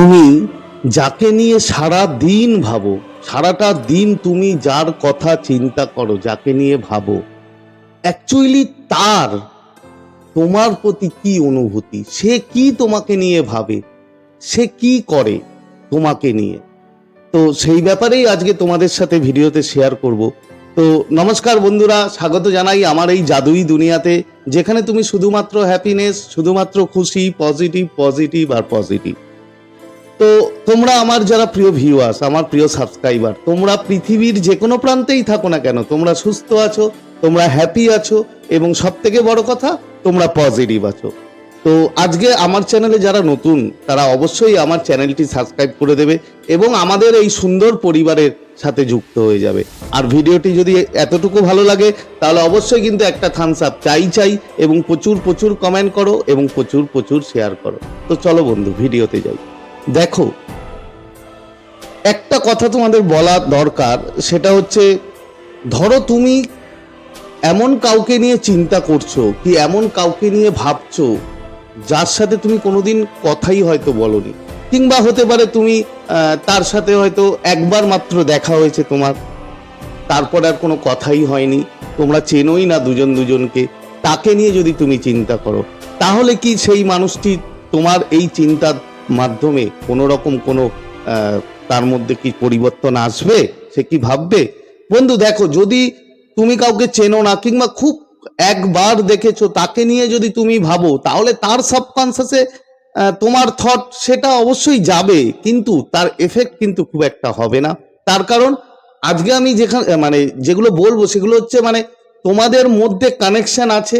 তুমি যাকে নিয়ে সারা দিন ভাবো, সারাটা দিন তুমি যার কথা চিন্তা করো, যাকে নিয়ে ভাবো অ্যাকচুয়ালি তার, তোমার প্রতি কি অনুভূতি? সে কি তোমাকে নিয়ে ভাবে? সে কি করে তোমাকে নিয়ে? তো সেই ব্যাপারেই আজকে তোমাদের সাথে ভিডিওতে শেয়ার করব। তো নমস্কার বন্ধুরা, স্বাগত জানাই আমার এই জাদুই দুনিয়াতে, যেখানে তুমি শুধুমাত্র হ্যাপিনেস শুধুমাত্র খুশি পজিটিভ পজিটিভ আর পজিটিভ তো তোমরা আমার যারা প্রিয় ভিউয়ার্স আমার প্রিয় সাবস্ক্রাইবার তোমরা পৃথিবীর যে কোনো প্রান্তেই থাকো না কেন, তোমরা সুস্থ আছো, তোমরা হ্যাপি আছো এবং সব থেকে বড় কথা, তোমরা পজিটিভ আছো। তো আজকে আমার চ্যানেলে যারা নতুন, তারা অবশ্যই আমার চ্যানেলটি সাবস্ক্রাইব করে দেবে এবং আমাদের এই সুন্দর পরিবারের সাথে যুক্ত হয়ে যাবে। আর ভিডিওটি যদি এতটুকু ভালো লাগে, তাহলে অবশ্যই কিন্তু একটা থামস আপ চাই চাই এবং প্রচুর প্রচুর কমেন্ট করো এবং প্রচুর প্রচুর শেয়ার করো। তো চলো বন্ধু, ভিডিওতে যাই। দেখো, একটা কথা তোমাদের বলা দরকার, সেটা হচ্ছে, ধরো তুমি এমন কাউকে নিয়ে চিন্তা করছ, কি এমন কাউকে নিয়ে ভাবছ, যার সাথে তুমি কোনোদিন কথাই হয়তো বলনি, কিংবা হতে পারে তুমি তার সাথে হয়তো একবার মাত্র দেখা হয়েছে তোমার, তারপর আর কোনো কথাই হয়নি, তোমরা চেনোই না দুজন দুজনকে, তাকে নিয়ে যদি তুমি চিন্তা করো, তাহলে কি সেই মানুষটি তোমার এই চিন্তার মাধ্যমে কোনো রকম কোনো তার মধ্যে কি পরিবর্তন আসবে, সে কি ভাববে? বন্ধু, দেখো, যদি তুমি কাউকে চেনো না, কিংবা খুব একবার দেখেছ, তাকে নিয়ে যদি তুমি ভাবো, তাহলে তার সাবকনসিয়াসে তোমার থট সেটা অবশ্যই যাবে, কিন্তু তার এফেক্ট কিন্তু খুব একটা হবে না। তার কারণ, আজকে আমি যেখানে মানে যেগুলো বলব, সেগুলো হচ্ছে মানে তোমাদের মধ্যে কানেকশন আছে,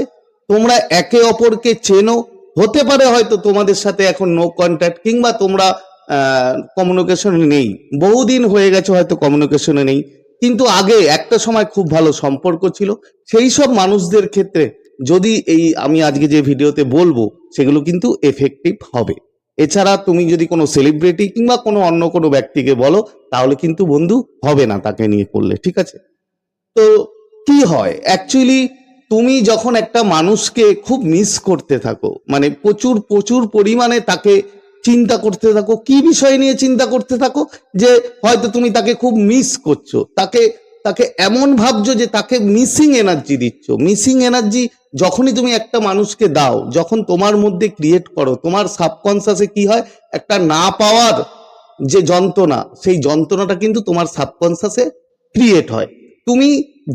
তোমরা একে অপরকে চেনো হতে পারে হয়তো তোমাদের সাথে এখন নো কন্ট্যাক্ট কিংবা তোমরা কমিউনিকেশনে নেই। বহুদিন হয়ে গেছে হয়তো কমিউনিকেশনে নেই। কিন্তু আগে একটা সময় খুব ভালো সম্পর্ক ছিল। সেই সব মানুষদের ক্ষেত্রে যদি এই আমি আজকে যে ভিডিওতে বলব, সেগুলো কিন্তু এফেক্টিভ হবে। এছাড়া তুমি যদি কোনো সেলিব্রিটি কিংবা কোনো অন্য কোনো ব্যক্তিকে বলো, তাহলে কিন্তু বন্ধু হবে না তাকে নিয়ে করলে, ঠিক আছে? তো কি হয়? অ্যাকচুয়ালি তুমি যখন একটা মানুষকে খুব মিস করতে থাকো মানে প্রচুর প্রচুর পরিমাণে তাকে চিন্তা করতে থাকো, কি বিষয় নিয়ে চিন্তা করতে থাকো, যে হয়তো তুমি তাকে খুব মিস করছ, তাকে তাকে এমন ভাবছ যে তাকে মিসিং এনার্জি দিচ্ছ। মিসিং এনার্জি যখনই তুমি একটা মানুষকে দাও, যখন তোমার মধ্যে ক্রিয়েট করো, তোমার সাবকনসিয়াসে কি হয়? একটা না পাওয়ার যে যন্ত্রণা, সেই যন্ত্রণাটা কিন্তু তোমার সাবকনসিয়াসে ক্রিয়েট হয়। তুমি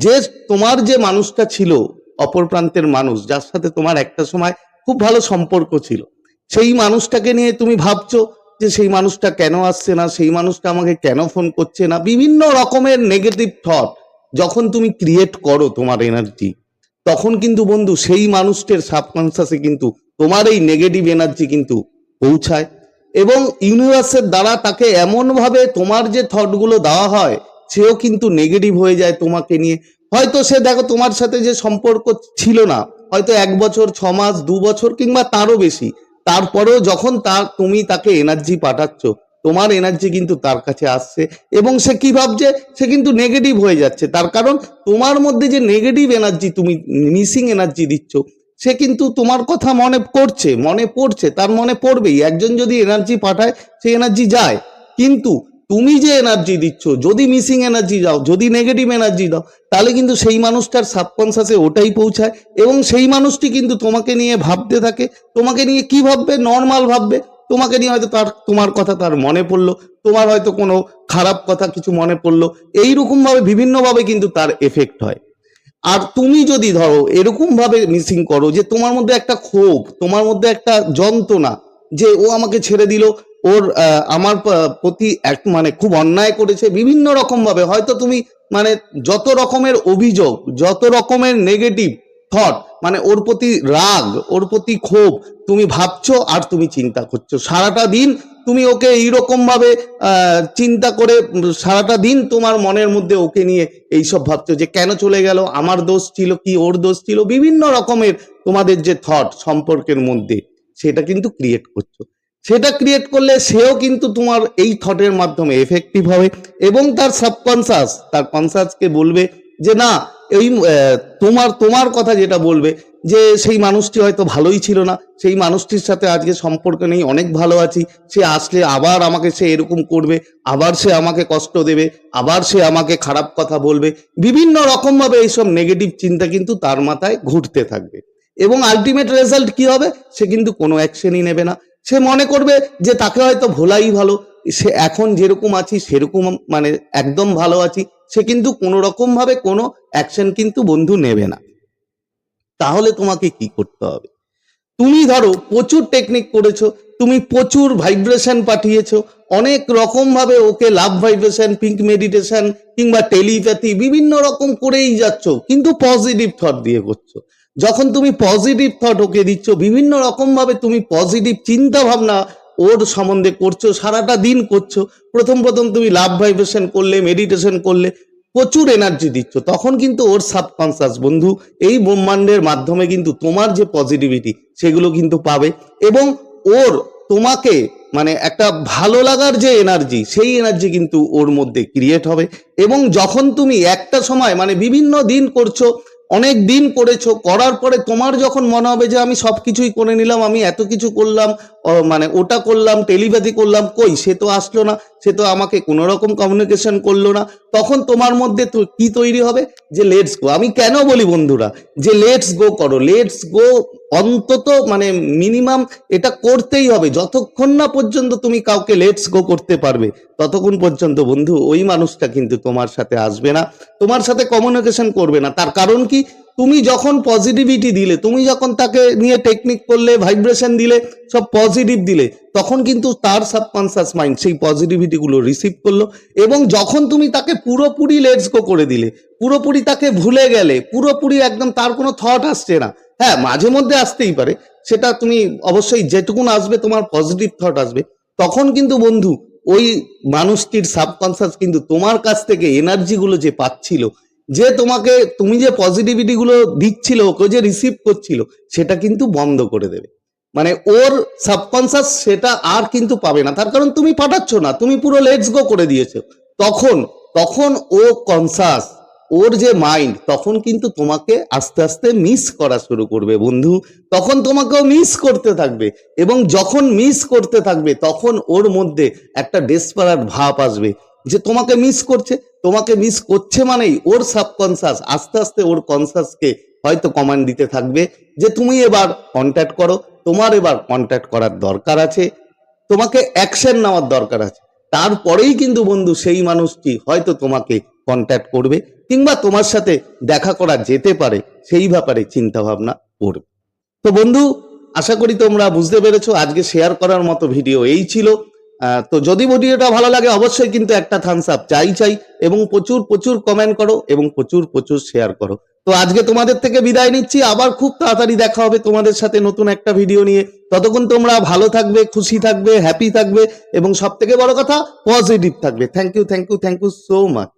যে, তোমার যে মানুষটা ছিল অপর প্রান্তের মানুষ, যার সাথে তোমার একটা সময় খুব ভালো সম্পর্ক ছিল। সেই মানুষটাকে নিয়ে তুমি ভাবছ যে সেই মানুষটা কেন আসছে না, সেই মানুষটা আমাকে কেন ফোন করছে না? বিভিন্ন রকমের নেগেটিভ থট যখন তুমি ক্রিয়েট করো তোমার এনার্জি তখন কিন্তু বন্ধু সেই মানুষটার সাবকনসিয়াসে কিন্তু তোমার এই নেগেটিভ এনার্জি কিন্তু পৌঁছায়। এবং ইউনিভার্সের দ্বারা তাকে এমনভাবে তোমার যে থটগুলো দেওয়া হয়, সেও কিন্তু নেগেটিভ হয়ে যায় তোমাকে নিয়ে। হয়তো সে দেখো তোমার সাথে যে সম্পর্ক ছিল না, হয়তো এক বছর, ছ মাস, দু বছর কিংবা তারও বেশি। তারপরেও যখন তার তুমি তাকে এনার্জি পাঠাচ্ছ, তোমার এনার্জি কিন্তু তার কাছে আসছে এবং সে কি ভাবছে? সে কিন্তু নেগেটিভ হয়ে যাচ্ছে। তার কারণ তোমার মধ্যে যে নেগেটিভ এনার্জি তুমি মিসিং এনার্জি দিচ্ছ, সে কিন্তু তোমার কথা মনে করছে মনে পড়ছে, তার মনে পড়বেই। একজন যদি এনার্জি পাঠায়, সেই এনার্জি যায়। কিন্তু তুমি যে এনার্জি দিচ্ছ, যদি মিসিং এনার্জি দাও, যদি নেগেটিভ এনার্জি দাও, তাহলে কিন্তু সেই মানুষটার সাবকনসিয়াসে ওটাই পৌঁছায় এবং সেই মানুষটি কিন্তু তোমাকে নিয়ে ভাবতে থাকে, তোমাকে নিয়ে কি ভাববে? নর্মাল ভাববে। তোমাকে নিয়ে হয়তো তার, তোমার কথা তার মনে পড়ল, তোমার হয়তো কোনো খারাপ কথা কিছু মনে পড়ল। এইরকম ভাবে বিভিন্নভাবে কিন্তু তার এফেক্ট হয়। আর তুমি যদি ধরো এরকম ভাবে মিসিং করো যে তোমার মধ্যে একটা ক্ষোভ, তোমার মধ্যে একটা যন্ত্রণা যে ও আমাকে ছেড়ে দিল ওর আমার প্রতি এক মানে খুব অন্যায় করেছে বিভিন্ন রকম ভাবে। হয়তো তুমি মানে যত রকমের অভিযোগ, যত রকমের নেগেটিভ থট মানে ওর প্রতি রাগ, ওর প্রতি ক্ষোভ তুমি ভাবছ আর তুমি চিন্তা করছ। সারাটা দিন তুমি ওকে এইরকম ভাবে চিন্তা করে সারাটা দিন তোমার মনের মধ্যে ওকে নিয়ে এইসব ভাবছ যে কেন চলে গেল, আমার দোষ ছিল কি, ওর দোষ ছিল, বিভিন্ন রকমের তোমাদের যে থট সম্পর্কের মধ্যে, সেটা কিন্তু ক্রিয়েট করছ। সেটা ক্রিয়েট করলে সেও কিন্তু তোমার এই থটের মাধ্যমে এফেক্টিভ হবে এবং তার সাবকনসাস তার কনসাসকে বলবে যে না, এই তোমার তোমার কথা যেটা বলবে যে সেই মানুষটি হয়তো ভালোই ছিল না, সেই মানুষটির সাথে আজকে সম্পর্ক নেই, অনেক ভালো আছি, সে আসলে আবার আমাকে সে এরকম করবে, আবার সে আমাকে কষ্ট দেবে, আবার সে আমাকে খারাপ কথা বলবে, বিভিন্ন রকমভাবে এইসব নেগেটিভ চিন্তা কিন্তু তার মাথায় ঘুরতে থাকবে। এবং আলটিমেট রেজাল্ট কি হবে? সে কিন্তু কোনো অ্যাকশনই নেবে না। সে মনে করবে যে তাকে হয়তো ভোলাই ভালো। সে এখন যেরকম আছি, সেরকম মানে একদম ভালো আছি। সে কিন্তু কোনো রকম ভাবে কোনো অ্যাকশন কিন্তু বন্ধু নেবে না। তাহলে তোমাকে কি করতে হবে? তুমি ধরো প্রচুর টেকনিক করেছ, তুমি প্রচুর ভাইব্রেশন পাঠিয়েছো, অনেক রকম ভাবে ওকে লাভ ভাইব্রেশন পিঙ্ক মেডিটেশন কিংবা টেলিপ্যাথি বিভিন্ন রকম করেই যাচ্ছ, কিন্তু পজিটিভ থট দিয়ে করছ। যখন তুমি পজিটিভ থট ওকে দিচ্ছ, বিভিন্ন রকম ভাবে তুমি পজিটিভ চিন্তা ভাবনা ওর সম্বন্ধে করছ, সারাটা দিন করছ। প্রথম প্রথম তুমি লাভ ভাইব্রেশন করলে মেডিটেশন করলে, প্রচুর এনার্জি দিচ্ছ। তখন কিন্তু ওর সাবকনসাস বন্ধু এই ব্রহ্মাণ্ডের মাধ্যমে কিন্তু তোমার যে পজিটিভিটি সেগুলো কিন্তু পাবে। এবং ওর তোমাকে মানে একটা ভালো লাগার যে এনার্জি সেই এনার্জি কিন্তু ওর মধ্যে ক্রিয়েট হবে। এবং যখন তুমি একটা সময় মানে বিভিন্ন দিন করছ অনেক দিন করেছ, করার পরে তোমার যখন মনে হবে যে আমি সব কিছুই করে নিলাম, আমি এত কিছু করলাম মানে ওটা করলাম, টেলিপ্যাথি করলাম, কই? সে তো আসলো না, সে তো আমাকে কোনো রকম কমিউনিকেশন করল না। তখন তোমার মধ্যে কি তৈরি হবে? যে লেটস গো আমি কেন বলি বন্ধুরা? যে লেটস গো করো লেটস গো অন্তত মানে মিনিমাম এটা করতেই হবে। যতক্ষণ না পর্যন্ত তুমি কাউকে লেটস গো করতে পারবে, ততক্ষণ পর্যন্ত বন্ধু ওই মানুষটা কিন্তু তোমার সাথে আসবে না। তোমার সাথে কমিউনিকেশন করবে না। তার কারণ কি? তুমি যখন পজিটিভিটি দিলে, তুমি যখন তাকে নিয়ে টেকনিক করলে ভাইব্রেশন দিলে, সব পজিটিভ দিলে, তখন কিন্তু তার সাবকনসিয়াস মাইন্ড সেই পজিটিভিটিগুলো রিসিভ করল এবং যখন তুমি তাকে পুরোপুরি লেটস গো করে দিলে, পুরোপুরি তাকে ভুলে গেলে, পুরোপুরি একদম তার কোনো থট আসছে না হ্যাঁ মাঝে মধ্যে আসতেই পারে। সেটা তুমি অবশ্যই যেটুকুন আসবে, তোমার পজিটিভ থট আসবে। তখন কিন্তু বন্ধু, ওই মানুষটির সাবকনসিয়াস কিন্তু তোমার কাছ থেকে এনার্জি গুলো যে পাচ্ছিল, যে তোমাকে, তুমি যে পজিটিভিটি গুলো দিচ্ছিল, ওকে যে রিসিভ করছিল, সেটা কিন্তু বন্ধ করে দেবে। মানে ওর সাবকনসিয়াস সেটা আর কিন্তু পাবে না। তার কারণ তুমি পাঠাচ্ছ না, তুমি পুরো লেটস গো করে দিয়েছ। তখন তখন ও কনসাস ওর যে মাইন্ড তখন কিন্তু তোমাকে আস্তে আস্তে মিস করা শুরু করবে বন্ধু। তখন তোমাকেও মিস করতে থাকবে এবং যখন মিস করতে থাকবে, তখন ওর মধ্যে একটা ডেসপারার ভাব আসবে যে তোমাকে মিস করছে। তোমাকে মিস করছে মানেই ওর সাবকনসাস আস্তে আস্তে ওর কনসাসকে হয়তো কমান্ড দিতে থাকবে যে তুমি এবার কন্ট্যাক্ট করো। তোমার এবার কন্ট্যাক্ট করার দরকার আছে। তোমাকে অ্যাকশন নেওয়ার দরকার আছে। তারপরেই কিন্তু বন্ধু সেই মানুষটি হয়তো তোমাকে কন্ট্যাক্ট করবে। কিংবা তোমার সাথে দেখা করা যেতে পারে, সেই ব্যাপারে চিন্তা ভাবনা করবে তো বন্ধু, আশা করি তোমরা বুঝতে পেরেছ, আজকে শেয়ার করার মতো ভিডিও এই ছিল। তো যদি ভিডিওটা ভালো লাগে, অবশ্যই কিন্তু একটা থামস আপ চাই চাই, এবং প্রচুর প্রচুর কমেন্ট করো, এবং প্রচুর প্রচুর শেয়ার করো। তো আজকে তোমাদের থেকে বিদায় নিচ্ছি, আবার খুব তাড়াতাড়ি দেখা হবে তোমাদের সাথে নতুন একটা ভিডিও নিয়ে। ততক্ষণ তোমরা ভালো থাকবে, খুশি থাকবে হ্যাপি থাকবে, এবং সব থেকে বড় কথা পজিটিভ থাকবে। Thank you thank you thank you so much